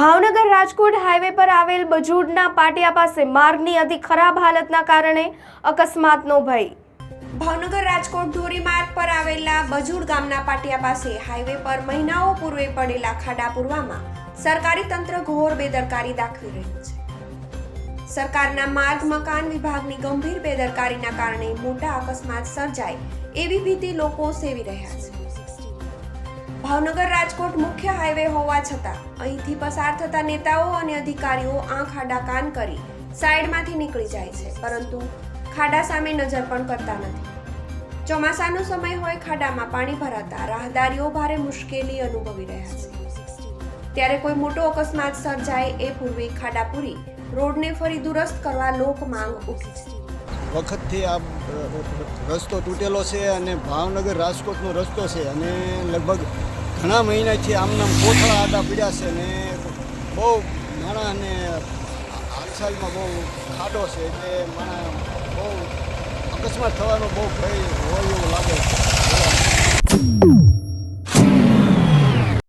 Bhavnagar Rajkot highway પર આવેલ બજુડના પાટિયા પાસે માર્ગની અતિ ખરાબ હાલતના કારણે અકસ્માતનો ભય. ભાવનગર રાજકોટ ધોરીમાર્ગ પર આવેલા બજુડ ગામના પાટિયા પાસે હાઈવે પર મહિનાઓ પૂર્વે પડેલા ખાડા પૂરવામાં સરકારી તંત્ર ઘોર બેદરકારી દાખવી રહ્યું છે. સરકારના માર્ગ, મકાન વિભાગની ગંભીર બેદરકારીના કારણે મોટા અકસ્માત સર્જાય એવી ભીતિ લોકો સેવી રહ્યા છે. ભાવનગર રાજકોટ મુખ્ય હાઈવે હોવા છતાં અહીંથી પસાર થતા નેતાઓ અને અધિકારીઓ આંખ આડા કાન કરી સાઈડમાંથી નીકળી જાય છે, પરંતુ ખાડા સામે નજર પણ કરતા નથી. ચોમાસાનો સમય હોય ખાડામાં પાણી ભરાતા રાહદારીઓ ભારે મુશ્કેલી અનુભવી રહ્યા છે. ત્યારે કોઈ મોટો અકસ્માત સર્જાય એ પૂર્વે ખાડાપુરી રોડને ફરી દુરસ્ત કરવા લોક માંગ ઉઠી છે. વખતથી આ રસ્તો તૂટેલો છે અને ભાવનગર રાજકોટનો રસ્તો છે અને લગભગ ઘણા મહિનાથી આમનામ કોથળા આડા પીડ્યા છે ને બહુ નાણાં અને હાલચાલમાં બહુ ખાડો છે એટલે માણા બહુ અકસ્માત થવાનો બહુ ભય હોય એવું લાગે